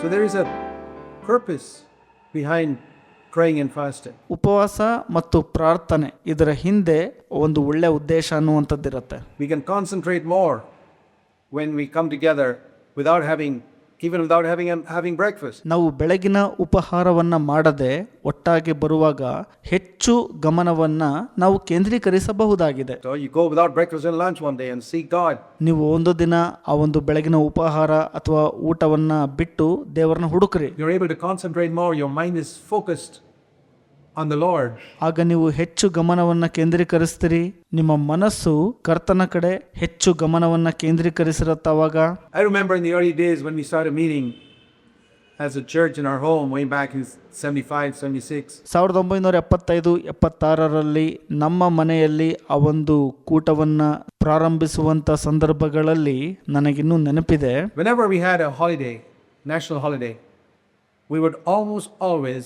So there is a purpose behind praying and fasting. ಉಪವಾಸ ಮತ್ತು ಪ್ರಾರ್ಥನೆ ಇದರ ಹಿಂದೆ ಒಂದು ಒಳ್ಳೆಯ ಉದ್ದೇಶ ಅನ್ನುವಂಥದ್ದಿರುತ್ತೆ We can concentrate more when we come together without having, even without having, having breakfast. ನಾವು ಬೆಳಗಿನ ಉಪಹಾರವನ್ನ ಮಾಡದೆ ಒಟ್ಟಾಗಿ ಬರುವಾಗ ಹೆಚ್ಚು ಗಮನವನ್ನ ನಾವು ಕೇಂದ್ರೀಕರಿಸಬಹುದಾಗಿದೆ So you go without breakfast and lunch one day and seek God. ನೀವು ಒಂದು ದಿನ ಆ ಒಂದು ಬೆಳಗಿನ ಉಪಹಾರ ಅಥವಾ ಊಟವನ್ನ ಬಿಟ್ಟು ದೇವರನ್ನ ಹುಡುಕ್ರಿ You're able to concentrate more. Your mind is focused on the Lord. ಆಗ ನೀವು ಹೆಚ್ಚು ಗಮನವನ್ನ ಕೇಂದ್ರೀಕರಿಸ್ತೀರಿ ನಿಮ್ಮ ಮನಸ್ಸು ಕರ್ತನ ಕಡೆ ಹೆಚ್ಚು ಗಮನವನ್ನ ಕೇಂದ್ರೀಕರಿಸಿರತ್ತವಾಗ I remember in the early days when we started meeting as a church in our home way back in 75, 76. ಸಾವಿರದ ಒಂಬೈನೂರ ಎಪ್ಪತ್ತೈದು ಎಪ್ಪತ್ತಾರರಲ್ಲಿ ನಮ್ಮ ಮನೆಯಲ್ಲಿ ಆ ಒಂದು ಕೂಟವನ್ನ ಪ್ರಾರಂಭಿಸುವಂತ ಸಂದರ್ಭಗಳಲ್ಲಿ ನನಗಿನ್ನೂ ನೆನಪಿದೆ Whenever we had a holiday, national holiday, we would almost always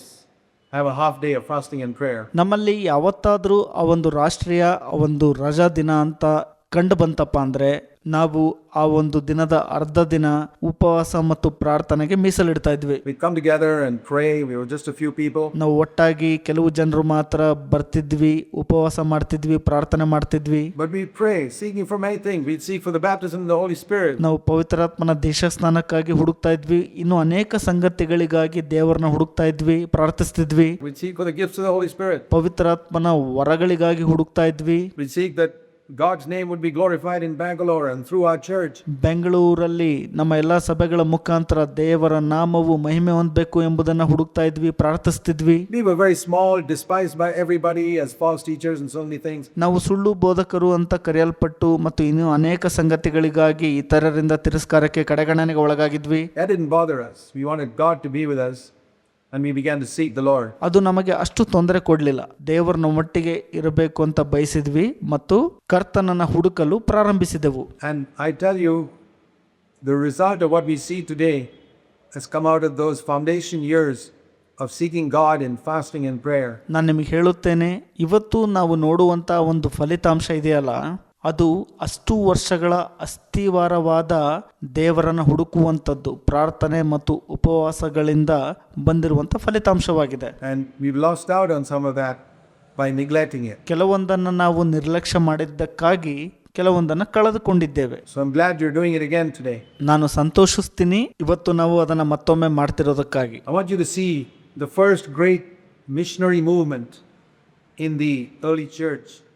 have a half day of fasting and prayer. ನಮ್ಮಲ್ಲಿ ಯಾವತ್ತಾದರೂ ಆ ಒಂದು ರಾಷ್ಟ್ರೀಯ, ಆ ಒಂದು ರಜಾ ದಿನ ಅಂತ ಕಂಡು ಬಂತಪ್ಪ ಅಂದ್ರೆ ನಾವು ಆ ಒಂದು ದಿನದ ಅರ್ಧ ದಿನ ಉಪವಾಸ ಮತ್ತು ಪ್ರಾರ್ಥನೆಗೆ ಮೀಸಲಿಡ್ತಾ ಇದ್ವಿ. ನಾವು ಒಟ್ಟಾಗಿ ಕೆಲವು ಜನರು ಮಾತ್ರ ಬರ್ತಿದ್ವಿ, ಉಪವಾಸ ಮಾಡ್ತಿದ್ವಿ ಪ್ರಾರ್ಥನೆ ಮಾಡ್ತಿದ್ವಿ. ನಾವು ಪವಿತ್ರಾತ್ಮನ ದೇಶ ಸ್ನಾನಕ್ಕಾಗಿ ಹುಡುಕ್ತಾ ಇದ್ವಿ, ಇನ್ನು ಅನೇಕ ಸಂಗತಿಗಳಿಗಾಗಿ ದೇವರನ್ನ ಹುಡುಕ್ತಾ ಇದ್ವಿ, ಪ್ರಾರ್ಥಿಸ್ತಿದ್ವಿ. ಪವಿತ್ರಾತ್ಮನ ವರಗಳಿಗಾಗಿ ಹುಡುಕ್ತಾ ಇದ್ವಿ. God's name would be glorified in Bangalore and through our church. ಬೆಂಗಳೂರಲ್ಲಿ ನಮ್ಮ ಎಲ್ಲ ಸಭೆಗಳ ಮುಖಾಂತರ ದೇವರ ನಾಮವು ಮಹಿಮೆ ಹೊಂದಬೇಕು ಎಂಬುದನ್ನು ಹುಡುಕ್ತಾ ಇದ್ವಿ ಪ್ರಾರ್ಥಿಸ್ತಿದ್ವಿ We were very small, despised by everybody as false teachers and so many things. ನಾವು ಸುಳ್ಳು ಬೋಧಕರು ಅಂತ ಕರೆಯಲ್ಪಟ್ಟು ಮತ್ತು ಇನ್ನೂ ಅನೇಕ ಸಂಗತಿಗಳಿಗಾಗಿ ಇತರರಿಂದ ತಿರಸ್ಕಾರಕ್ಕೆ ಕಡೆಗಣನೆಗೆ ಒಳಗಾಗಿದ್ವಿ That didn't bother us. We wanted God to be with us and we began to seek the Lord. ಅದು ನಮಗೆ ಅಷ್ಟು ತೊಂದರೆ ಕೊಡಲಿಲ್ಲ ದೇವರು ನಮ್ಮೊಟ್ಟಿಗೆ ಇರಬೇಕು ಅಂತ ಬಯಸಿದ್ವಿ ಮತ್ತು ಕರ್ತನನ್ನ ಹುಡುಕಲು ಪ್ರಾರಂಭಿಸಿದೆವು And I tell you, the result of what we see today has come out of those foundation years of seeking God in fasting and prayer. ನಾನು ನಿಮಗೆ ಹೇಳುತ್ತೇನೆ ಇವತ್ತು ನಾವು ನೋಡುವಂಥ ಒಂದು ಫಲಿತಾಂಶ ಇದೆಯಲ್ಲ ಅದು ಅಷ್ಟು ವರ್ಷಗಳ ಅಸ್ಥಿವಾರವಾದ ದೇವರನ್ನು ಹುಡುಕುವಂಥದ್ದು ಪ್ರಾರ್ಥನೆ ಮತ್ತು ಉಪವಾಸಗಳಿಂದ ಬಂದಿರುವಂಥ ಫಲಿತಾಂಶವಾಗಿದೆ. ಕೆಲವೊಂದನ್ನು ನಾವು ನಿರ್ಲಕ್ಷ್ಯ ಮಾಡಿದ್ದಕ್ಕಾಗಿ ಕೆಲವೊಂದನ್ನು ಕಳೆದುಕೊಂಡಿದ್ದೇವೆ. ನಾನು ಸಂತೋಷಿಸ್ತೀನಿ. ಇವತ್ತು ನಾವು ಅದನ್ನು ಮತ್ತೊಮ್ಮೆ ಮಾಡ್ತಿರೋದಕ್ಕಾಗಿ. Missionary movement you the great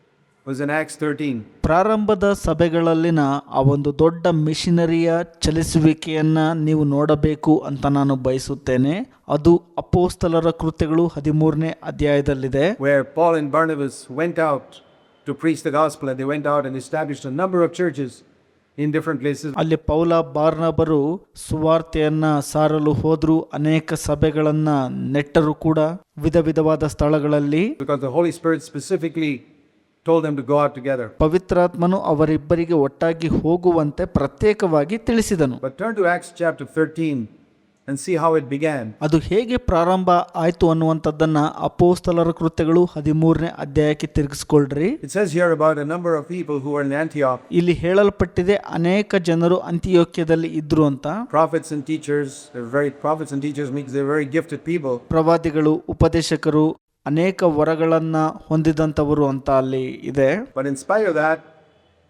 ಪ್ರಾರಂಭದ ಸಭೆಗಳಲ್ಲಿನ ಆ ಒಂದು ದೊಡ್ಡ ಮಿಷನರಿಯ ಚಲಿಸುವಿಕೆಯನ್ನು ನೀವು ನೋಡಬೇಕು ಅಂತ ನಾನು ಬಯಸುತ್ತೇನೆ. ಅದು ಅಪೋಸ್ತಲರ ಕೃತ್ಯಗಳು ಹದಿಮೂರನೇ ಅಧ್ಯಾಯದಲ್ಲಿದೆ. Where Paul and Barnabas went out to preach the gospel and they went out and established a number of churches in ಅಲ್ಲಿ ಪೌಲ ಬಾರ್ನಬರು ಸುವಾರ್ತೆಯನ್ನ ಸಾರಲು ಹೋದ್ರು. ಅನೇಕ ಸಭೆಗಳನ್ನ ನೆಟ್ಟರು ಕೂಡ ವಿಧ ವಿಧವಾದ ಸ್ಥಳಗಳಲ್ಲಿ. ಪವಿತ್ರಾತ್ಮನು ಅವರಿಬ್ಬರಿಗೆ ಒಟ್ಟಾಗಿ ಹೋಗುವಂತೆ ಪ್ರತ್ಯೇಕವಾಗಿ ತಿಳಿಸಿದನು. ಅದು ಹೇಗೆ ಪ್ರಾರಂಭ ಆಯಿತು ಅನ್ನುವಂಥದ್ದನ್ನು ಅಪೋಸ್ಟಲರ ಕೃತ್ಯಗಳು ಹದಿಮೂರನೇ ಅಧ್ಯಾಯಕ್ಕೆ ತಿರುಗಿಸ್ಕೊಳ್ರಿ. ಇಲ್ಲಿ ಹೇಳಲ್ಪಟ್ಟಿದೆ ಅನೇಕ ಜನರು ಅಂತ್ಯೋಕ್ಯದಲ್ಲಿ ಇದ್ದರು ಅಂತ. ಪ್ರವಾದಿಗಳು ಉಪದೇಶಕರು ಅನೇಕ ವರಗಳನ್ನು ಹೊಂದಿದಂಥವರು ಅಂತ ಅಲ್ಲಿ ಇದೆ But in spite of that,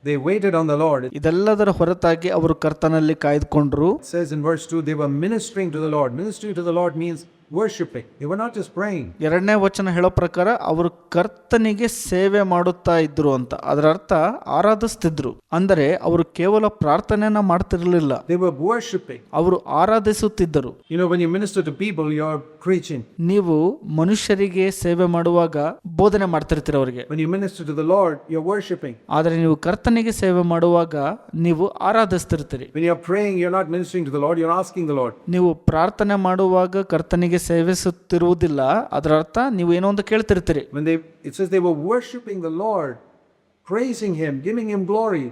they waited on the Lord. It ಇದೆಲ್ಲದರ ಹೊರತಾಗಿ ಅವರು ಕರ್ತನಲ್ಲಿ ಕಾಯ್ದುಕೊಂಡ್ರು says in verse 2 they were ministering to the Lord. Ministering to the Lord means worshiping. They were not just praying. ಎರಡನೇ ವಚನ ಹೇಳೋ ಪ್ರಕಾರ ಅವರು ಕರ್ತನಿಗೆ ಸೇವೆ ಮಾಡುತ್ತಾ ಇದ್ರು ಅಂತ ಅದರ ಅರ್ಥ ಆರಾಧಿಸ್ತಿದ್ರು ಅಂದರೆ ಅವರು ಕೇವಲ ಪ್ರಾರ್ಥನೆಯನ್ನ ಮಾಡ್ತಿರ್ಲಿಲ್ಲ They were worshiping. ಅವರು ಆರಾಧಿಸುತ್ತಿದ್ದರು You know, when you minister to people, you're preaching. ನೀವು ಮನುಷ್ಯರಿಗೆ ಸೇವೆ ಮಾಡುವಾಗ ಬೋಧನೆ ಮಾಡ್ತಿರ್ತೀರ ಅವರಿಗೆ When you minister to the Lord, you're worshiping. ಆದರೆ ನೀವು ಕರ್ತನಿಗೆ ಸೇವೆ ಮಾಡುವಾಗ ನೀವು ಆರಾಧಿಸ್ತಿರ್ತೀರಿ When you're praying, you're not ministering to the Lord, you're asking the Lord. ನೀವು ಪ್ರಾರ್ಥನೆ ಮಾಡುವಾಗ ಕರ್ತನಿಗೆ ಸೇವಿಸುತ್ತಿರುವುದಿಲ್ಲ ಅದರ ಅರ್ಥ ನೀವು ಏನೋ ಒಂದು ಕೇಳ್ತಿರ್ತೀರಿ When they, it says they were worshiping the Lord, praising Him, giving Him glory,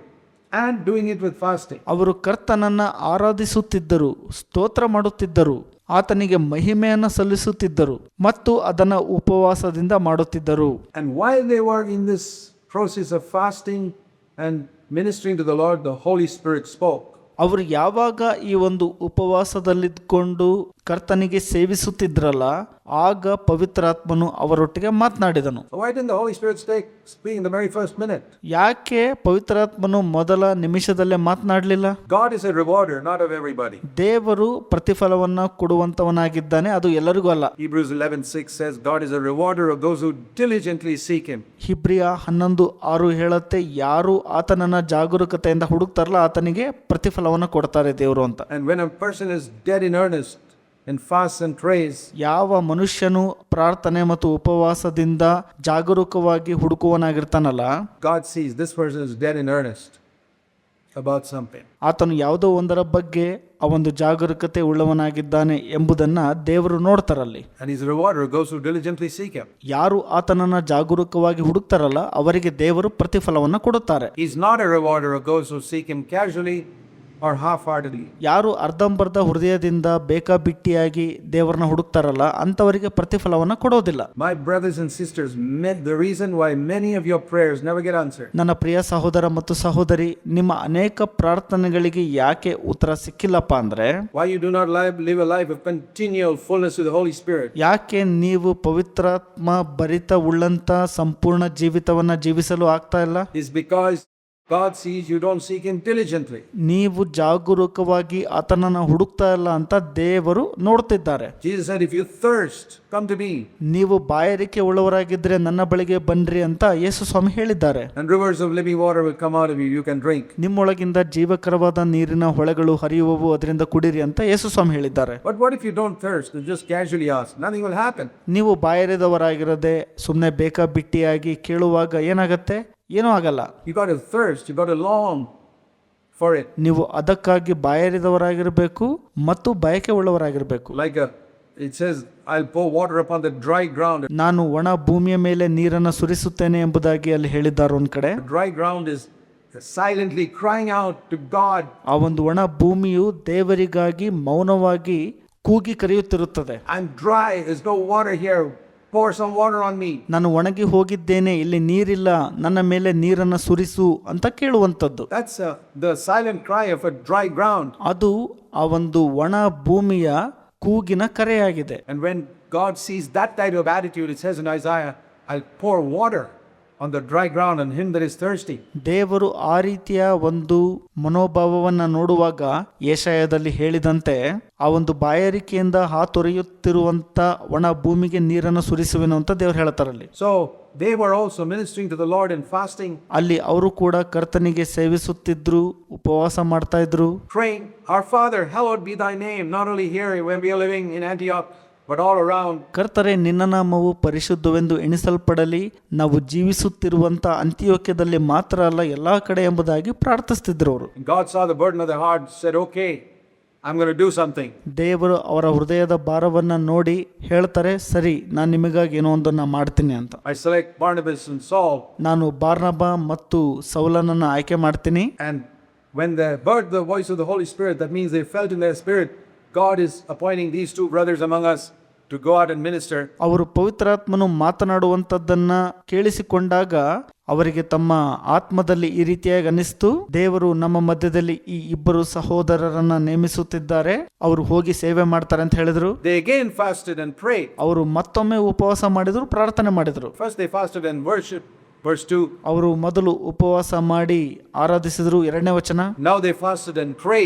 and doing it with fasting. ಅವರು ಕರ್ತನನ್ನ ಆರಾಧಿಸುತ್ತಿದ್ದರು ಸ್ತೋತ್ರ ಮಾಡುತ್ತಿದ್ದರು ಆತನಿಗೆ ಮಹಿಮೆಯನ್ನು ಸಲ್ಲಿಸುತ್ತಿದ್ದರು ಮತ್ತು ಅದನ್ನು ಉಪವಾಸದಿಂದ ಮಾಡುತ್ತಿದ್ದರು And while they were in this process of fasting and ministering to the Lord, the Holy Spirit spoke. ಅವರು ಯಾವಾಗ ಈ ಒಂದು ಉಪವಾಸದಲ್ಲಿದ್ಕೊಂಡು ಕರ್ತನಿಗೆ ಸೇವಿಸುತ್ತಿದ್ರಲ್ಲ ಆಗ ಪವಿತ್ರಾತ್ಮನು ಅವರೊಟ್ಟಿಗೆ ಮಾತನಾಡಿದನು. ಯಾಕೆ ಪವಿತ್ರಾತ್ಮನು ಮೊದಲ ನಿಮಿಷದಲ್ಲೇ ಮಾತನಾಡಲಿಲ್ಲ. ದೇವರು ಪ್ರತಿಫಲವನ್ನ ಕೊಡುವಂತವನಾಗಿದ್ದಾನೆ ಅದು ಎಲ್ಲರಿಗೂ ಅಲ್ಲ. Hebrews 11:6 says God is a rewarder of those who diligently seek him. ಹಿಬ್ರಿಯ ಹನ್ನೊಂದು ಆರು ಹೇಳತ್ತೆ ಯಾರು ಆತನನ್ನ ಜಾಗರೂಕತೆಯಿಂದ ಹುಡುಕ್ತಾರಲ್ಲ ಆತನಿಗೆ ಪ್ರತಿಫಲವನ್ನ ಕೊಡ್ತಾರೆ ದೇವರು ಅಂತ. And is in fast and prays, ಯಾವ ಮನುಷ್ಯನು ಪ್ರಾರ್ಥನೆ ಮತ್ತು ಉಪವಾಸದಿಂದ ಜಾಗರೂಕವಾಗಿ ಹುಡುಕುವನಾಗಿರ್ತಾನಲ್ಲ God sees this person is dead in earnest about something. ಆತನು ಯಾವುದೋ ಒಂದರ ಬಗ್ಗೆ ಆ ಒಂದು ಜಾಗರೂಕತೆ ಉಳ್ಳವನಾಗಿದ್ದಾನೆ ಎಂಬುದನ್ನ ದೇವರು ನೋಡ್ತಾರಲ್ಲಿ And he's a rewarder of those who diligently seek him. ಯಾರು ಆತನನ್ನ ಜಾಗರೂಕವಾಗಿ ಹುಡುಕ್ತಾರಲ್ಲ ಅವರಿಗೆ ದೇವರು ಪ್ರತಿಫಲವನ್ನು ಕೊಡುತ್ತಾರೆ He's not a rewarder of those who seek him casually or half heartedly ಯಾರು ಅರ್ಧಂಬರ್ಧ ಹೃದಯದಿಂದ ಬೇಕಾ ಬಿಟ್ಟಿಯಾಗಿ ದೇವರನ್ನ ಹುಡುಕ್ತಾರಲ್ಲ ಅಂತವರಿಗೆ ಪ್ರತಿಫಲವನ್ನ ಕೊಡೋದಿಲ್ಲ. My brothers and sisters met the reason why many of your prayers never get answer ನನ್ನ ಪ್ರಿಯ ಸಹೋದರ ಮತ್ತು ಸಹೋದರಿ ನಿಮ್ಮ ಅನೇಕ ಪ್ರಾರ್ಥನೆಗಳಿಗೆ ಯಾಕೆ ಉತ್ತರ ಸಿಕ್ಕಿಲ್ಲಪ್ಪ ಅಂದ್ರೆ why you do not live live a life of continual fullness with the Holy Spirit ಯಾಕೆ ನೀವು ಪವಿತ್ರಾತ್ಮ ಭರಿತ ಉಳ್ಳಂತ ಸಂಪೂರ್ಣ ಜೀವಿತವನ್ನ ಜೀವಿಸಲು ಆಗ್ತಾ ಇಲ್ಲ? Is because God sees you don't seek intelligently. ನೀವು ಜಾಗರೂಕವಾಗಿ ಆತನನ್ನ ಹುಡುಕ್ತಾ ಇಲ್ಲ ಅಂತ ದೇವರು ನೋಡ್ತಿದ್ದಾರೆ Jesus said, If you thirst, come to me, ನೀವು ಬಾಯಾರಿಕೆ ಉಳ್ಳವರಾಗಿದ್ದರೆ ನನ್ನ ಬಳಿಗೆ ಬನ್ರಿ ಅಂತ ಯೇಸು ಸ್ವಾಮಿ ಹೇಳಿದ್ದಾರೆ and rivers of living water will come out of you. You can drink. ನಿಮ್ಮೊಳಗಿಂದ ಜೀವಕರವಾದ ನೀರಿನ ಹೊಳೆಗಳು ಹರಿಯುವವು ಅದರಿಂದ ಕುಡಿರಿ ಅಂತ ಯೇಸು ಸ್ವಾಮಿ ಹೇಳಿದ್ದಾರೆ But what if you don't thirst You just casually ask? Nothing will happen. ನೀವು ಬಾಯರಿದವರಾಗಿರದೆ ಸುಮ್ಮನೆ ಬೇಕಾಬಿಟ್ಟಿಯಾಗಿ ಕೇಳುವಾಗ ಏನಾಗತ್ತೆ ಏನೂ ಆಗಲ್ಲ. You got a thirst you got a long for it ನೀವು ಅದಕ್ಕಾಗಿ ಬಾಯರಿದವರಾಗಿರಬೇಕು ಮತ್ತು ಬಯಕೆ ಉಳ್ಳವರಾಗಿರಬೇಕು like it says I'll pour water upon the dry ground ನಾನು ಒಣ ಭೂಮಿಯ ಮೇಲೆ ನೀರನ್ನು ಸುರಿಸುತ್ತೇನೆ ಎಂಬುದಾಗಿ ಅಲ್ಲಿ ಹೇಳಿದ್ದಾರೆ ಒಂದು ಕಡೆ. Dry ground is silently crying out to God ಆ ಒಂದು ಒಣ ಭೂಮಿಯು ದೇವರಿಗಾಗಿ ಮೌನವಾಗಿ ಕೂಗಿ ಕರೆಯುತ್ತಿರುತ್ತದೆ. I dry is no water here pour some water on me ನಾನು ಒಣಗಿ ಹೋಗಿದ್ದೇನೆ ಇಲ್ಲಿ ನೀರಿಲ್ಲ ನನ್ನ ಮೇಲೆ ನೀರನ್ನು ಸುರಿಸು ಅಂತ ಕೇಳುವಂಥದ್ದು. That's the silent cry of a dry ground ಅದು ಆ ಒಂದು ಒಣ ಭೂಮಿಯ ಕೂಗಿನ ಕರೆಯಾಗಿದೆ. And when God sees that type of attitude it says I pour water on the dry ground and him that is thirsty. ದೇವರು ಆ ರೀತಿಯ ಒಂದು ಮನೋಭಾವವನ್ನ ನೋಡುವಾಗ ಏಷಯದಲ್ಲಿ ಹೇಳಿದಂತೆ ಆ ಒಂದು ಬಾಯಾರಿಕೆಯಿಂದ ಹಾತೊರೆಯುತ್ತಿರುವಂತ ಒಣ ಭೂಮಿಗೆ ನೀರನ್ನು ಸುರಿಸುವೆನು ಅಂತ ದೇವರು ಹೇಳ್ತಾರಲ್ಲಿ So they were also ministering to the Lord in fasting, ಅಲ್ಲಿ ಅವರು ಕೂಡ ಕರ್ತನಿಗೆ ಸೇವಿಸುತ್ತಿದ್ರು ಉಪವಾಸ ಮಾಡ್ತಾ ಇದ್ರು praying, Our Father, hallowed be thy name, not only here when we are living in Antioch, but all around. But ಕರ್ತರೆ ನಿನ್ನ ನಾಮವು ಪರಿಶುದ್ಧವೆಂದು ಎಣಿಸಲ್ಪಡಲಿ. ನಾವು ಜೀವಿಸುತ್ತಿರುವಂತಹ ಅಂತ್ಯೋಕ್ಯದಲ್ಲಿ ಮಾತ್ರ ಅಲ್ಲ ಎಲ್ಲಾ ಕಡೆ ಎಂಬುದಾಗಿ ಪ್ರಾರ್ಥಿಸುತ್ತಿದ್ದರು ದೇವರು ಅವರ ಹೃದಯದ ಭಾರವನ್ನ ನೋಡಿ ಹೇಳ್ತಾರೆ ಸರಿ ನಾನು ನಿಮಗಾಗಿ ಏನೋ ಒಂದನ್ನ ಮಾಡ್ತೀನಿ ಅಂತ. ಐ ಸೆಲೆಕ್ಟ್ ನಾನು ಬಾರ್ನಬ ಮತ್ತು ಸೌಲನನ್ನ ಆಯ್ಕೆ ಮಾಡ್ತೀನಿ. And when they heard the voice of the holy spirit that means they felt in their spirit God is appointing these two brothers among us to go out and minister. ಅವರು ಪವಿತ್ರಾತ್ಮನು ಮಾತನಾಡುವಂತದ್ದನ್ನ ಕೇಳಿಸಿಕೊಂಡಾಗ ಅವರಿಗೆ ತಮ್ಮ ಆತ್ಮದಲ್ಲಿ ಈ ರೀತಿಯಾಗಿ ಅನಿಸ್ತು ದೇವರು ನಮ್ಮ ಮಧ್ಯದಲ್ಲಿ ಈ ಇಬ್ಬರು ಸಹೋದರರನ್ನ ನೇಮಿಸುತ್ತಿದ್ದಾರೆ ಅವರು ಹೋಗಿ ಸೇವೆ ಮಾಡ್ತಾರೆ ಅಂತ ಹೇಳಿದ್ರು They again fasted and prayed. ಅವರು ಮತ್ತೊಮ್ಮೆ ಉಪವಾಸ ಮಾಡಿದ್ರು ಪ್ರಾರ್ಥನೆ ಮಾಡಿದ್ರು First, they fasted and worshiped. Verse two ಅವರು ಮೊದಲು ಉಪವಾಸ ಮಾಡಿ ಆರಾಧಿಸಿದರು. ಎರಡನೇ ವಚನ. Now they fast and pray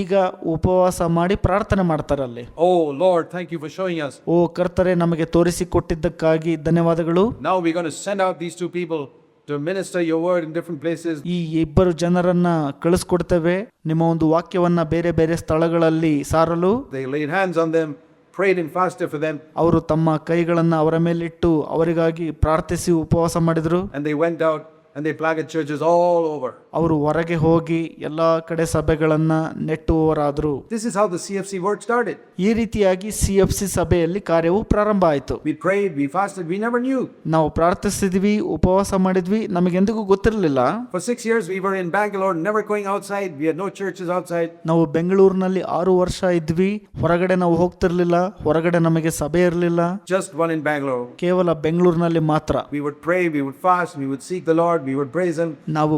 ಈಗ ಉಪವಾಸ ಮಾಡಿ ಪ್ರಾರ್ಥನೆ ಮಾಡ್ತಾರಲ್ಲಿ O Lord thank you for showing us ಓ ಕರ್ತರೆ ನಮಗೆ ತೋರಿಸಿ ಕೊಟ್ಟಿದ್ದಕ್ಕಾಗಿ ಧನ್ಯವಾದಗಳು. Now we gone to send out these two people to minister your word in different places ಈ ಇಬ್ಬರು ಜನರನ್ನು ಕಳಿಸ್ಕೊಡ್ತೇವೆ. ನಿಮ್ಮ ಒಂದು ವಾಕ್ಯವನ್ನ ಬೇರೆ ಬೇರೆ ಸ್ಥಳಗಳಲ್ಲಿ ಸಾರಲು. They laid hands on them prayed and fasted for them, ಅವರು ತಮ್ಮ ಕೈಗಳನ್ನ ಅವರ ಮೇಲಿಟ್ಟು ಅವರಿಗಾಗಿ ಪ್ರಾರ್ಥಿಸಿ ಉಪವಾಸ madidru and they went out and they planted churches all over. ಅವರು ಹೊರಗೆ ಹೋಗಿ ಎಲ್ಲಾ ಕಡೆ ಸಭೆಗಳನ್ನ ನೆಟ್ಟುವವರಾದ್ರು This is how the CFC work started. ಈ ರೀತಿಯಾಗಿ ಸಿ ಎಫ್ ಸಿ ಸಭೆಯಲ್ಲಿ ಕಾರ್ಯವು ಪ್ರಾರಂಭ ಆಯಿತು We prayed, we fasted, we never knew. ನಾವು ಪ್ರಾರ್ಥಿಸಿದ್ವಿ ಉಪವಾಸ ಮಾಡಿದ್ವಿ ನಮಗೆ ಎಂದಿಗೂ ಗೊತ್ತಿರಲಿಲ್ಲ For six years, we were in Bangalore, never going outside. We had no churches outside. ನಾವು ಬೆಂಗಳೂರಿನಲ್ಲಿ ಆರು ವರ್ಷ ಇದ್ವಿ ಹೊರಗಡೆ ನಾವು ಹೋಗ್ತಿರ್ಲಿಲ್ಲ ಹೊರಗಡೆ ನಮಗೆ ಸಭೆ ಇರಲಿಲ್ಲ Just one in Bangalore. ಕೇವಲ ಬೆಂಗಳೂರಿನಲ್ಲಿ ಮಾತ್ರ We would pray, we would fast, we would seek the Lord, we would praise Him. ನಾವು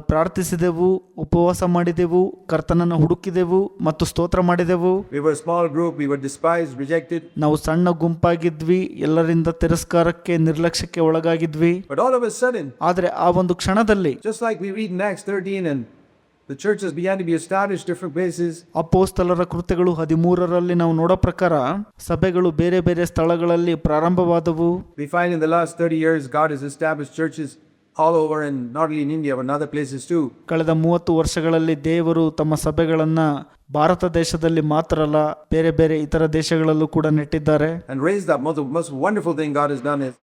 ಮಾಡಿದೆವು ಉಪವಾಸ ಮಾಡಿದೆವು ಕರ್ತನನ್ನು ಹುಡುಕಿದೆವು ಮತ್ತು ಸ್ತೋತ್ರ ಮಾಡಿದೆವು. ನಾವು ಸಣ್ಣ ಗುಂಪಾಗಿದ್ವಿ ಎಲ್ಲರಿಂದ ತಿರಸ್ಕಾರಕ್ಕೆ ನಿರ್ಲಕ್ಷ್ಯಕ್ಕೆ ಒಳಗಾಗಿದ್ವಿ. ಆದರೆ ಆ ಒಂದು ಕ್ಷಣದಲ್ಲಿ The church has began to be established different places. ಅಪೋಸ್ತಲರ ಕೃತ್ಯಗಳು ಹದಿಮೂರರಲ್ಲಿ ನಾವು ನೋಡೋ ಪ್ರಕಾರ ಸಭೆಗಳು ಬೇರೆ ಬೇರೆ ಸ್ಥಳಗಳಲ್ಲಿ ಪ್ರಾರಂಭವಾದವು. We find in the last 30 years God has established churches all over and not only in India but in other places too. ಕಳೆದ ಮೂವತ್ತು ವರ್ಷಗಳಲ್ಲಿ ದೇವರು ತಮ್ಮ ಸಭೆಗಳನ್ನು ಭಾರತ ದೇಶದಲ್ಲಿ ಮಾತ್ರ ಅಲ್ಲ ಬೇರೆ ಬೇರೆ ಇತರ ದೇಶಗಳಲ್ಲೂ ಕೂಡ ನೆಟ್ಟಿದ್ದಾರೆ And raised up, most, most wonderful thing God has done is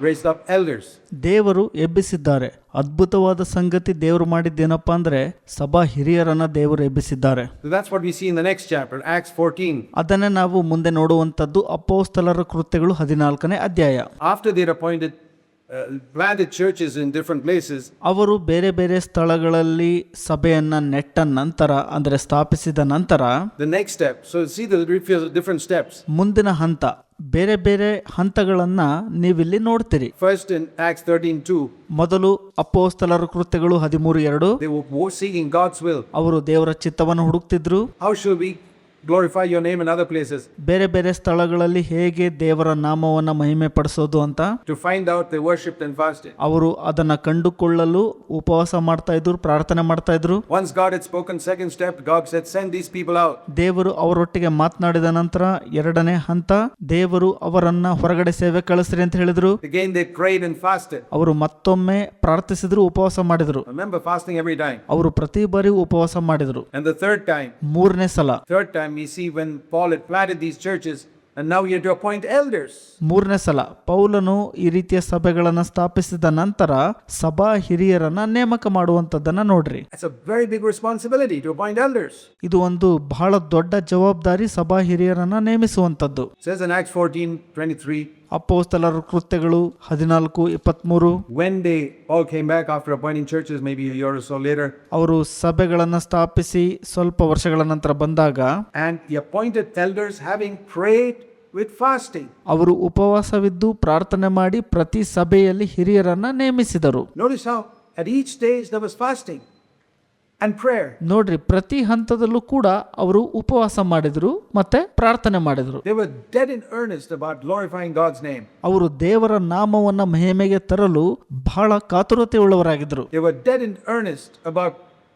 raised up elders. ದೇವರು ಎಬ್ಬಿಸಿದ್ದಾರೆ ಅದ್ಭುತವಾದ ಸಂಗತಿ ದೇವರು ಮಾಡಿದ್ದೇನಪ್ಪ ಅಂದ್ರೆ ಸಭಾ ಹಿರಿಯರನ್ನ ದೇವರು ಎಬ್ಬಿಸಿದ್ದಾರೆ So that's what we see in the next chapter, Acts 14. ಅದನ್ನೇ ನಾವು ಮುಂದೆ ನೋಡುವಂತದ್ದು ಅಪೋಸ್ತಲರ ಕೃತ್ಯಗಳು ಹದಿನಾಲ್ಕನೇ ಅಧ್ಯಾಯ After they appointed, uh, planted churches in different places, ಅವರು ಬೇರೆ ಬೇರೆ ಸ್ಥಳಗಳಲ್ಲಿ ಸಭೆಯನ್ನ ನೆಟ್ಟ ನಂತರ ಅಂದರೆ ಸ್ಥಾಪಿಸಿದ ನಂತರ the next step. So see the different steps. ಮುಂದಿನ ಹಂತ ಬೇರೆ ಬೇರೆ ಹಂತಗಳನ್ನ ನೀವಿಲ್ಲಿ ನೋಡ್ತೀರಿ First in Acts 13 2, ಮೊದಲು ಅಪ್ಪೋಸ್ತಲರ ಕೃತ್ಯಗಳು ಹದಿಮೂರು ಎರಡು they were seeking God's will. ಅವರು ದೇವರ ಚಿತ್ತವನ್ನು ಹುಡುಕ್ತಿದ್ರು How should we glorify your name in other places? ಬೇರೆ ಬೇರೆ ಸ್ಥಳಗಳಲ್ಲಿ ಹೇಗೆ ದೇವರ ನಾಮವನ್ನ ಮಹಿಮೆ ಪಡಿಸೋದು ಅಂತ To find out, they worshipped and fasted. ಅವರು ಅದನ್ನ ಕಂಡುಕೊಳ್ಳಲು ಉಪವಾಸ ಮಾಡ್ತಾ ಇದ್ರು ಪ್ರಾರ್ಥನೆ ಮಾಡ್ತಾ ಇದ್ರು Once God had spoken, second step, God said, Send these people out. ದೇವರು ಅವರೊಟ್ಟಿಗೆ ಮಾತನಾಡಿದ ನಂತರ ಎರಡನೇ ಹಂತ ದೇವರು ಅವರನ್ನ ಹೊರಗಡೆ ಸೇವೆ ಕಳಿಸ್ರಿ ಅಂತ ಹೇಳಿದ್ರು Again, they prayed and fasted. ಅವರು ಮತ್ತೊಮ್ಮೆ ಪ್ರಾರ್ಥಿಸಿದ್ರು ಉಪವಾಸ ಮಾಡಿದ್ರು Remember, fasting every time. ಅವರು ಪ್ರತಿ ಬಾರಿ ಉಪವಾಸ ಮಾಡಿದ್ರು And the third time, ಮೂರನೇ ಸಲ third time, we see when Paul had planted these churches, and now he had to appoint elders. ಮೂರನೇ ಸಲ ಪೌಲನು ಈ ರೀತಿಯ ಸಭೆಗಳನ್ನು ಸ್ಥಾಪಿಸಿದ ನಂತರ ಸಭಾ ಹಿರಿಯರನ್ನ ನೇಮಕ ಮಾಡುವಂತದ್ದನ್ನ ನೋಡ್ರಿ That's a very big responsibility to appoint elders. ಇದು ಒಂದು ಬಹಳ ದೊಡ್ಡ ಜವಾಬ್ದಾರಿ ಸಭಾ ಹಿರಿಯರನ್ನ ನೇಮಿಸುವಂತದ್ದು It says in Acts 14 23, ಅಪೋಸ್ತಲರ ಕೃತ್ಯಗಳು ಹದಿನಾಲ್ಕು ಇಪ್ಪತ್ಮೂರು when they all came back after appointing churches, maybe a year or so later, ಅವರು ಸಭೆಗಳನ್ನು ಸ್ಥಾಪಿಸಿ ಸ್ವಲ್ಪ ವರ್ಷಗಳ ನಂತರ ಬಂದಾಗ and he appointed elders having prayed with fasting. ಅವರು ಉಪವಾಸವಿದ್ದು ಪ್ರಾರ್ಥನೆ ಮಾಡಿ ಪ್ರತಿ ಸಭೆಯಲ್ಲಿ ಹಿರಿಯರನ್ನ ನೇಮಿಸಿದರು Notice how at each stage there was fasting and prayer. ನೋಡ್ರಿ ಪ್ರತಿ ಹಂತದಲ್ಲೂ ಕೂಡ ಅವರು ಉಪವಾಸ ಮಾಡಿದ್ರು ಮತ್ತೆ ಪ್ರಾರ್ಥನೆ ಮಾಡಿದ್ರು They were dead in earnest about glorifying God's name. ಅವರು ದೇವರ ನಾಮವನ್ನ ಮಹಿಮೆಗೆ ತರಲು ಬಹಳ ಕಾತುರತೆ They were dead in earnest about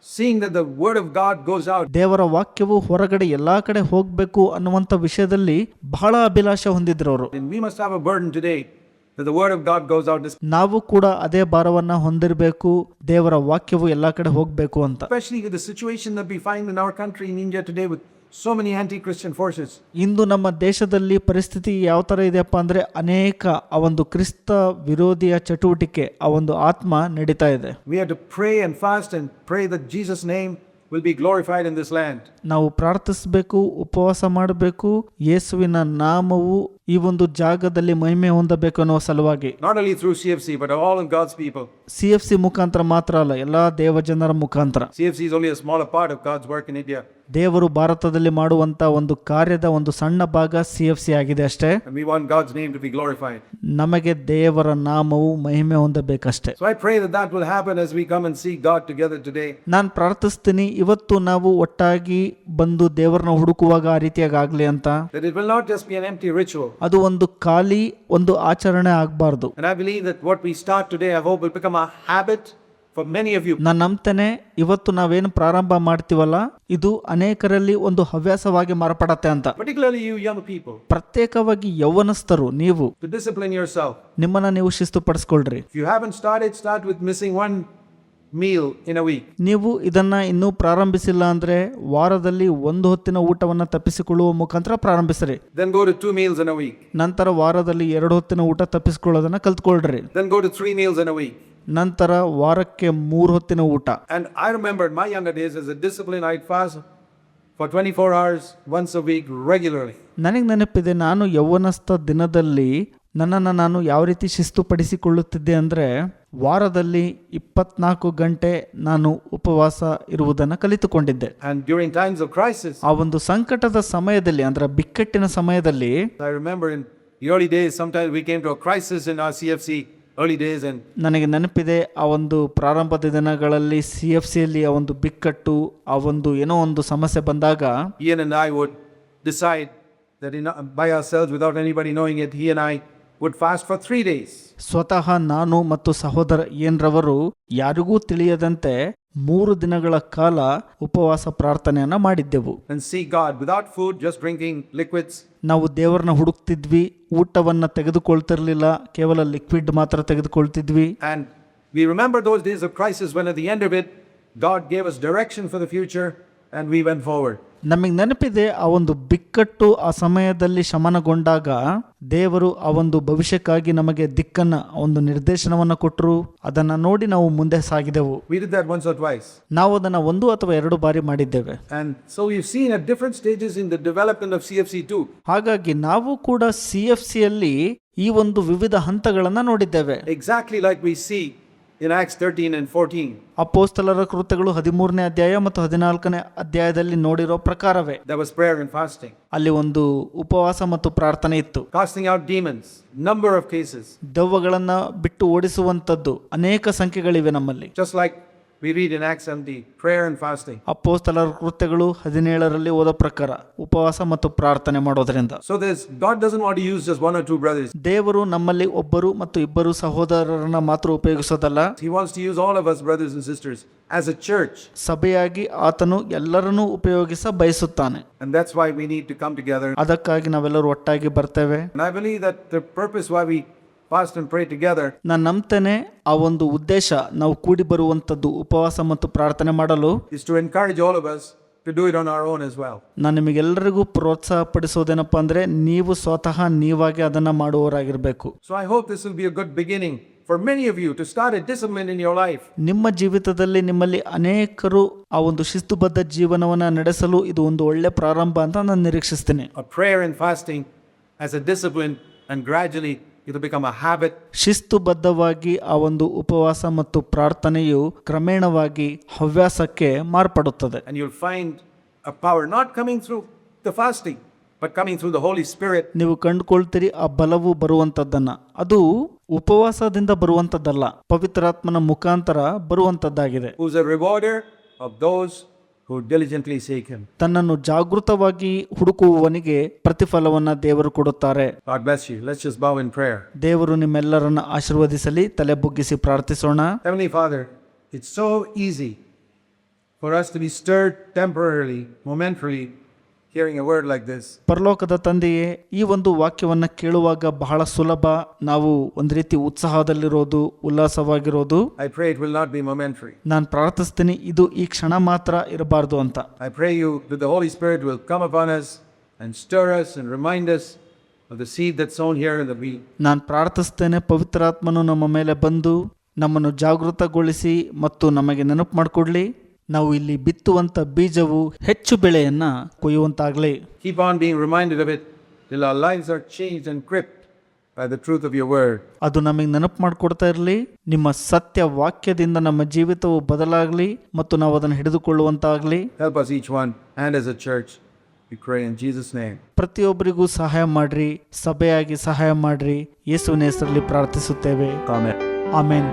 seeing that the word of God goes out. ದೇವರ ವಾಕ್ಯವು ಹೊರಗಡೆ ಎಲ್ಲಾ ಕಡೆ ಹೋಗ್ಬೇಕು ಅನ್ನುವಂತ ವಿಷಯದಲ್ಲಿ ಬಹಳ ಅಭಿಲಾಷೆ ಹೊಂದಿದ್ರು ಅವರು we must have a burden the ನಾವು ಕೂಡ ಅದೇ ಭಾರವನ್ನು ಹೊಂದಿರಬೇಕು ದೇವರ ವಾಕ್ಯವು ಎಲ್ಲ ಕಡೆ ಹೋಗಬೇಕು ಅಂತ. ರೆಶ್ನಿ ಇದು situation the be fine there country in India today we so many anti anti forces forces ಇಂದು ನಮ್ಮ ದೇಶದಲ್ಲಿ ಪರಿಸ್ಥಿತಿ ಯಾವ ತರ ಇದೆಯಪ್ಪ ಅಂದ್ರೆ ಅನೇಕ ಆ ಒಂದು ಕ್ರಿಸ್ತ ವಿರೋಧಿಯ ಚಟುವಟಿಕೆ ಆ ಒಂದು ಆತ್ಮ ನಡೀತಾ ಇದೆ. We are to pray and fast and pray the Jesus name will be glorified in this land ನಾವು ಪ್ರಾರ್ಥಿಸಬೇಕು ಉಪವಾಸ ಮಾಡಬೇಕು ಯೇಸುವಿನ ನಾಮವು ಈ ಒಂದು ಜಾಗದಲ್ಲಿ ಮಹಿಮೆ ಹೊಂದಬೇಕು ಅನ್ನೋ ಸಲುವಾಗಿ Not only through CFC, but all in God's people. C F C ಮುಖಾಂತರ ಮಾತ್ರ ಅಲ್ಲ ಎಲ್ಲಾ ದೇವಜನರ ಮುಖಾಂತರ CFC is only a smaller part of God's work in India. ದೇವರು ಭಾರತದಲ್ಲಿ ಮಾಡುವಂತ ಒಂದು ಕಾರ್ಯದ ಒಂದು ಸಣ್ಣ ಭಾಗ ಸಿ ಎಫ್ ಸಿ ಆಗಿದೆ ಅಷ್ಟೇ And we want God's name to be glorified. ನಮಗೆ ದೇವರ ನಾಮವು ಮಹಿಮೆ ಹೊಂದಬೇಕಷ್ಟೇ So I pray that that will happen as we come and seek God together today. ನಾನು ಪ್ರಾರ್ಥಿಸ್ತೀನಿ ಇವತ್ತು ನಾವು ಒಟ್ಟಾಗಿ ಬಂದು ದೇವರನ್ನ ಹುಡುಕುವಾಗ ಆ ರೀತಿಯಾಗಿ ಆಗ್ಲಿ ಅಂತ That it will not just be an empty ritual. ಅದು ಒಂದು ಖಾಲಿ ಒಂದು ಆಚರಣೆ ಆಗಬಾರದು. ಆ್ಯಂಡ್ ವಿಲಿ ದಟ್ ವಾಟ್ ವಿ ನಾನು ನಂಬ್ತೇನೆ ಇವತ್ತು ನಾವೇನು ಪ್ರಾರಂಭ ಮಾಡ್ತೀವಲ್ಲ ಇದು ಅನೇಕರಲ್ಲಿ ಒಂದು ಹವ್ಯಾಸವಾಗಿ ಮಾರ್ಪಡತ್ತೆ ಅಂತ. ಪರ್ಟಿಕ್ಯುಲರ್ಲಿ ಯು ಯಂಗ್ ಪ್ರತ್ಯೇಕವಾಗಿ ಯೌವ್ವನಸ್ಥರು ನೀವು. ಡಿಸಿಪ್ಲೀನ್ ಯರ್ಸ್ ಸಾವ್ ನಿಮ್ಮನ್ನು ನೀವು ಶಿಸ್ತು ಪಡಿಸ್ಕೊಳ್ರಿ you have and start start with missing one meal in a week ನೀವು ಇದನ್ನ ಇನ್ನೂ ಪ್ರಾರಂಭಿಸಿಲ್ಲ ಅಂದ್ರೆ ವಾರದಲ್ಲಿ ಒಂದು ಹೊತ್ತಿನ ಊಟವನ್ನ ತಪ್ಪಿಸಿಕೊಳ್ಳುವ ಮುಖಾಂತರ ಪ್ರಾರಂಭಿಸ್ರಿ. Then go two meals in a ನಂತರ ವಾರದಲ್ಲಿ ಎರಡು ಹೊತ್ತಿನ ಊಟ ತಪ್ಪಿಸಿಕೊಳ್ಳೋದನ್ನ ಕಲ್ತ್ಕೊಳ್ಳ್ರಿ then go two meals in a ನಂತರ ವಾರಕ್ಕೆ ಮೂರು ಹೊತ್ತಿನ ಊಟ. And I remember my young days is a discipline I fast for twenty four hours once week regularly ನನಗೆ ನೆನಪಿದೆ ನಾನು ಯೌವನಸ್ಥ ದಿನದಲ್ಲಿ ನನ್ನನ್ನು ನಾನು ಯಾವ ರೀತಿ ಶಿಸ್ತು ಪಡಿಸಿಕೊಳ್ಳುತ್ತಿದ್ದೆ ಅಂದರೆ ವಾರದಲ್ಲಿ ಇಪ್ಪತ್ನಾಲ್ಕು ಗಂಟೆ ನಾನು ಉಪವಾಸ ಇರುವುದನ್ನು ಕಲಿತುಕೊಂಡಿದ್ದೆ. ಆ ಒಂದು ಸಂಕಟದ ಸಮಯದಲ್ಲಿ ಅಂದ್ರೆ ಬಿಕ್ಕಟ್ಟಿನ ಸಮಯದಲ್ಲಿ ನನಗೆ ನೆನಪಿದೆ ಆ ಒಂದು ಪ್ರಾರಂಭದ ದಿನಗಳಲ್ಲಿ ಸಿ ಎಫ್ ಸಿ ಅಲ್ಲಿ ಆ ಒಂದು ಬಿಕ್ಕಟ್ಟು ಆ ಒಂದು ಏನೋ ಒಂದು ಸಮಸ್ಯೆ ಬಂದಾಗ I would decide by ourselves without anybody knowing it he and I would fast for 3 days. ಸ್ವತಃ ನಾನು ಮತ್ತು ಸಹೋದರ ಏನ್ರವರು ಯಾರಿಗೂ ತಿಳಿಯದಂತೆ ಮೂರು ದಿನಗಳ ಕಾಲ ಉಪವಾಸ ಪ್ರಾರ್ಥನೆಯನ್ನ ಮಾಡಿದ್ದೆವು and see God without food, just drinking liquids. ನಾವು ದೇವರನ್ನ ಹುಡುಕ್ತಿದ್ವಿ ಊಟವನ್ನ ತೆಗೆದುಕೊಳ್ತಿರ್ಲಿಲ್ಲ ಕೇವಲ ಲಿಕ್ವಿಡ್ ಮಾತ್ರ ತೆಗೆದುಕೊಳ್ತಿದ್ವಿ And we remember those days of crisis when at the end ನಮಗೆ ನೆನಪಿದೆ ಆ ಒಂದು ಬಿಕ್ಕಟ್ಟು ಆ ಸಮಯದಲ್ಲಿ ಶಮನಗೊಂಡಾಗ ದೇವರು ಆ ಒಂದು ಭವಿಷ್ಯಕ್ಕಾಗಿ ನಮಗೆ ದಿಕ್ಕನ್ನ ಒಂದು ನಿರ್ದೇಶನವನ್ನ ಕೊಟ್ಟರು ಅದನ್ನ ನೋಡಿ ನಾವು ಮುಂದೆ ಸಾಗಿದೆವು. ನಾವು ಅದನ್ನ ಒಂದು ಅಥವಾ ಎರಡು ಬಾರಿ ಮಾಡಿದ್ದೇವೆ. ಹಾಗಾಗಿ ನಾವು ಕೂಡ ಸಿ ಎಫ್ ಸಿ ಅಲ್ಲಿ ಈ ಒಂದು ವಿವಿಧ ಹಂತಗಳನ್ನ ನೋಡಿದ್ದೇವೆ. Exactly like we see in Acts 13 and 14. ಅಪೋಸ್ತಲರ ಕೃತ್ಯಗಳು ಹದಿಮೂರನೇ ಅಧ್ಯಾಯ ಮತ್ತು ಹದಿನಾಲ್ಕನೇ ಅಧ್ಯಾಯದಲ್ಲಿ ನೋಡಿರೋ ಪ್ರಕಾರವೇ. There was prayer and fasting, ಅಲ್ಲಿ ಒಂದು ಉಪವಾಸ ಮತ್ತು ಪ್ರಾರ್ಥನೆ ಇತ್ತು. Casting out demons, number of cases. ದೆವ್ವಗಳನ್ನ ಬಿಟ್ಟು ಓಡಿಸುವಂತದ್ದು ಅನೇಕ ಸಂಖ್ಯೆಗಳಿವೆ ನಮ್ಮಲ್ಲಿ. Just like we read in Acts on the prayer and fasting ಕೃತ್ಯಗಳು ಹದಿನೇಳರಲ್ಲಿ ಓದ ಪ್ರಕಾರ ಉಪವಾಸ ಮತ್ತು ಪ್ರಾರ್ಥನೆ ಮಾಡೋದ್ರಿಂದ. So this God doesn't want use just one or two brothers ದೇವರು ನಮ್ಮಲ್ಲಿ ಒಬ್ಬರು ಮತ್ತು ಇಬ್ಬರು ಸಹೋದರರನ್ನ ಮಾತ್ರ ಉಪಯೋಗಿಸೋದಲ್ಲ. He wants to use all of us brothers and sisters as a church ಸಭೆಯಾಗಿ ಆತನು ಎಲ್ಲರನ್ನು ಉಪಯೋಗಿಸ ಬಯಸುತ್ತಾನೆ. And that's why we need to come together ಅದಕ್ಕಾಗಿ ನಾವೆಲ್ಲರೂ ಒಟ್ಟಾಗಿ ಬರ್ತೇವೆ. I believe that purpose why we fast and pray together. ನಾನು ನಂಬತೇನೆ ಆ ಒಂದು ಉದ್ದೇಶ ನಾವು ಕೂಡಿ ಬರುವಂತದ್ದು ಉಪವಾಸ ಮತ್ತು ಪ್ರಾರ್ಥನೆ ಮಾಡಲು. It's to encourage all of us to do it on our own as well ನಾನು ನಿಮಗೆ ಎಲ್ಲರಿಗೂ ಪ್ರೋತ್ಸಾಹಪಡಿಸೋದೇನಪ್ಪಾಂದ್ರೆ ನೀವು ಸ್ವತಃ ನೀವಾಗಿ ಅದನ್ನ ಮಾಡುವರಾಗಿರಬೇಕು so I hope this will be a beginning for many of you to start a discipline in your life ನಿಮ್ಮ ಜೀವಿತದಲ್ಲಿ ನಿಮ್ಮಲ್ಲಿ ಅನೇಕರು ಆ ಒಂದು ಶಿಸ್ತುಬದ್ಧ ಜೀವನವನ್ನ ನಡೆಸಲು ಇದು ಒಂದು ಒಳ್ಳೆ ಪ್ರಾರಂಭ ಅಂತ ನಾನು ನಿರ್િક્ષಿಸುತ್ತೇನೆ a prayer and fasting as a discipline and gradually ಇದು ಬಿಕಮ್ ಅ ಹ್ಯಾಬಿಟ್ ಶಿಸ್ತುಬದ್ಧವಾಗಿ ಆ ಒಂದು ಉಪವಾಸ ಮತ್ತು ಪ್ರಾರ್ಥನೆಯು ಕ್ರಮೇಣವಾಗಿ ಹವ್ಯಾಸಕ್ಕೆ ಮಾರ್ಪಡುತ್ತದೆ. And you will a power not coming through the fasting but coming through the Holy Spirit ನೀವು ಕಂಡುಕೊಳ್ತೀರಿ ಆ ಬಲವು ಬರುವಂತದ್ದನ್ನ. ಅದು ಉಪವಾಸದಿಂದ ಬರುವಂತದ್ದಲ್ಲ ಪವಿತ್ರಾತ್ಮನ ಮುಖಾಂತರ ಬರುವಂತದ್ದಾಗಿದೆ. Who's a rewarder of those ತನ್ನನ್ನು ಜಾಗೃತವಾಗಿ ಹುಡುಕುವವನಿಗೆ ಪ್ರತಿಫಲವನ್ನ ದೇವರು ಕೊಡುತ್ತಾರೆ. ದೇವರು ನಿಮ್ಮೆಲ್ಲರನ್ನ ಆಶೀರ್ವದಿಸಲಿ ತಲೆ ಬುಗ್ಗಿಸಿ ಪ್ರಾರ್ಥಿಸೋಣ it's so easy for us to be stirred temporary momentary hearing a like this ಪರಲೋಕದ ತಂದೆಯೇ ಈ ಒಂದು ವಾಕ್ಯವನ್ನು ಕೇಳುವಾಗ ಬಹಳ ಸುಲಭ ನಾವು ಒಂದು ರೀತಿ ಉತ್ಸಾಹದಲ್ಲಿರೋದು ಉಲ್ಲಾಸವಾಗಿರೋದು. I pray it will not be momentary ನಾನು ಪ್ರಾರ್ಥಿಸ್ತೀನಿ ಇದು ಈ ಕ್ಷಣ ಮಾತ್ರ ಇರಬಾರದು ಅಂತ. I pray you the Holy Spirit will come upon us and stir us and remind us the see that sound here the be ನಾನು ಪ್ರಾರ್ಥಿಸ್ತೇನೆ ಪವಿತ್ರಾತ್ಮನು ನಮ್ಮ ಮೇಲೆ ಬಂದು ನಮ್ಮನ್ನು ಜಾಗೃತಗೊಳಿಸಿ ಮತ್ತು ನಮಗೆ ನೆನಪು ಮಾಡಿಕೊಡ್ಲಿ. ನಾವು ಇಲ್ಲಿ ಬಿತ್ತುವಂಥ ಬೀಜವು ಹೆಚ್ಚು ಬೆಳೆಯನ್ನ ಕೊಯ್ಯುವಂತಾಗಲಿ keep on being reminded of it till our lives are changed and gripped by the truth of your word. ಅದು ನಮಗೆ ನೆನಪು ಮಾಡಿಕೊಡ್ತಾ ಇರಲಿ ನಿಮ್ಮ ಸತ್ಯ ವಾಕ್ಯದಿಂದ ನಮ್ಮ ಜೀವಿತವು ಬದಲಾಗಲಿ ಮತ್ತು ನಾವು ಅದನ್ನು ಹಿಡಿದುಕೊಳ್ಳುವಂತಾಗಲಿ Help us each one and as a church. We pray in Jesus' name. ಪ್ರತಿಯೊಬ್ಬರಿಗೂ ಸಹಾಯ ಮಾಡ್ರಿ ಸಭೆಯಾಗಿ ಸಹಾಯ ಮಾಡ್ರಿ ಯೇಸುವಿನ ಹೆಸರಲ್ಲಿ ಪ್ರಾರ್ಥಿಸುತ್ತೇವೆ Amen. ಆಮೇನ್